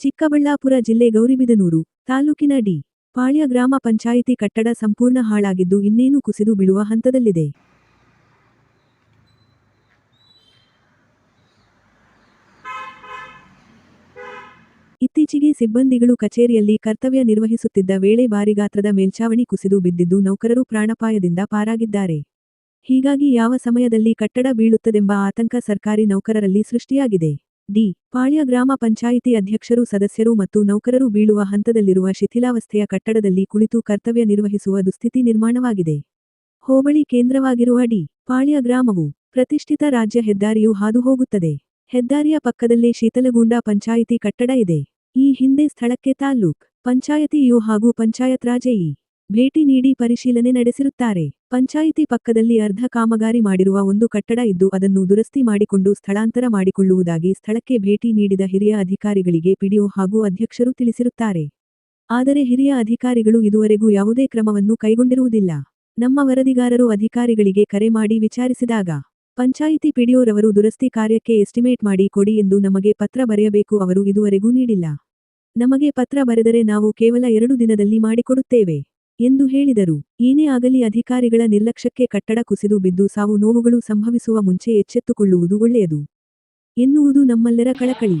ಚಿಕ್ಕಬಳ್ಳಾಪುರ ಜಿಲ್ಲೆ ಗೌರಿಬಿದನೂರು ತಾಲೂಕಿನ ಡಿ. ಪಾಳ್ಯ ಗ್ರಾಮ ಪಂಚಾಯಿತಿ ಕಟ್ಟಡ ಸಂಪೂರ್ಣ ಹಾಳಾಗಿದ್ದು ಇನ್ನೇನು ಕುಸಿದು ಬೀಳುವ ಹಂತದಲ್ಲಿದೆ. ಇತ್ತೀಚೆಗೆ ಸಿಬ್ಬಂದಿಗಳು ಕಚೇರಿಯಲ್ಲಿ ಕರ್ತವ್ಯ ನಿರ್ವಹಿಸುತ್ತಿದ್ದ ವೇಳೆ ಭಾರಿ ಗಾತ್ರದ ಮೇಲ್ಛಾವಣಿ ಕುಸಿದು ಬಿದ್ದಿದ್ದು ನೌಕರರು ಪ್ರಾಣಪಾಯದಿಂದ ಪಾರಾಗಿದ್ದಾರೆ. ಹೀಗಾಗಿ ಯಾವ ಸಮಯದಲ್ಲಿ ಕಟ್ಟಡ ಬೀಳುತ್ತದೆಂಬ ಆತಂಕ ಸರ್ಕಾರಿ ನೌಕರರಲ್ಲಿ ಸೃಷ್ಟಿಯಾಗಿದೆ. ಡಿ. ಪಾಳ್ಯ ಗ್ರಾಮ ಪಂಚಾಯಿತಿ ಅಧ್ಯಕ್ಷರು, ಸದಸ್ಯರು ಮತ್ತು ನೌಕರರು ಬೀಳುವ ಹಂತದಲ್ಲಿರುವ ಶಿಥಿಲಾವಸ್ಥೆಯ ಕಟ್ಟಡದಲ್ಲಿ ಕುಳಿತು ಕರ್ತವ್ಯ ನಿರ್ವಹಿಸುವ ದುಸ್ಥಿತಿ ನಿರ್ಮಾಣವಾಗಿದೆ. ಹೋಬಳಿ ಕೇಂದ್ರವಾಗಿರುವ ಡಿ. ಪಾಳ್ಯ ಗ್ರಾಮವು ಪ್ರತಿಷ್ಠಿತ ರಾಜ್ಯ ಹೆದ್ದಾರಿಯು ಹಾದು ಹೋಗುತ್ತದೆ ಹೆದ್ದಾರಿಯ ಪಕ್ಕದಲ್ಲೇ ಶೀತಲಗುಂಡ ಪಂಚಾಯಿತಿ ಕಟ್ಟಡ ಇದೆ. ಈ ಹಿಂದೆ ಸ್ಥಳಕ್ಕೆ ತಾಲ್ಲೂಕ್ ಪಂಚಾಯತಿಯು ಹಾಗೂ ಪಂಚಾಯತ್ ರಾಜೆಯಿ ಭೇಟಿ ನೀಡಿ ಪರಿಶೀಲನೆ ನಡೆಸಿರುತ್ತಾರೆ. ಪಂಚಾಯಿತಿ ಪಕ್ಕದಲ್ಲಿ ಅರ್ಧ ಕಾಮಗಾರಿ ಮಾಡಿರುವ ಒಂದು ಕಟ್ಟಡ ಇದ್ದು ಅದನ್ನು ದುರಸ್ತಿ ಮಾಡಿಕೊಂಡು ಸ್ಥಳಾಂತರ ಮಾಡಿಕೊಳ್ಳುವುದಾಗಿ ಸ್ಥಳಕ್ಕೆ ಭೇಟಿ ನೀಡಿದ ಹಿರಿಯ ಅಧಿಕಾರಿಗಳಿಗೆ ಪಿಡಿಒ ಹಾಗೂ ಅಧ್ಯಕ್ಷರು ತಿಳಿಸಿರುತ್ತಾರೆ. ಆದರೆ ಹಿರಿಯ ಅಧಿಕಾರಿಗಳು ಇದುವರೆಗೂ ಯಾವುದೇ ಕ್ರಮವನ್ನು ಕೈಗೊಂಡಿರುವುದಿಲ್ಲ. ನಮ್ಮ ವರದಿಗಾರರು ಅಧಿಕಾರಿಗಳಿಗೆ ಕರೆ ಮಾಡಿ ವಿಚಾರಿಸಿದಾಗ, ಪಂಚಾಯಿತಿ ಪಿಡಿಒರವರು ದುರಸ್ತಿ ಕಾರ್ಯಕ್ಕೆ ಎಸ್ಟಿಮೇಟ್ ಮಾಡಿ ಕೊಡಿ ಎಂದು ನಮಗೆ ಪತ್ರ ಬರೆಯಬೇಕು ಅವರು ಇದುವರೆಗೂ ನೀಡಿಲ್ಲ. ನಮಗೆ ಪತ್ರ ಬರೆದರೆ ನಾವು ಕೇವಲ ಎರಡು ದಿನದಲ್ಲಿ ಮಾಡಿಕೊಡುತ್ತೇವೆ. ಎಂದು ಹೇಳಿದರು. ಏನೇ ಆಗಲಿ ಅಧಿಕಾರಿಗಳ ನಿರ್ಲಕ್ಷ್ಯಕ್ಕೆ ಕಟ್ಟಡ ಕುಸಿದು ಬಿದ್ದು ಸಾವು ನೋವುಗಳು ಸಂಭವಿಸುವ ಮುಂಚೆ ಎಚ್ಚೆತ್ತುಕೊಳ್ಳುವುದು ಒಳ್ಳೆಯದು. ಎನ್ನುವುದು ನಮ್ಮೆಲ್ಲರ ಕಳಕಳಿ.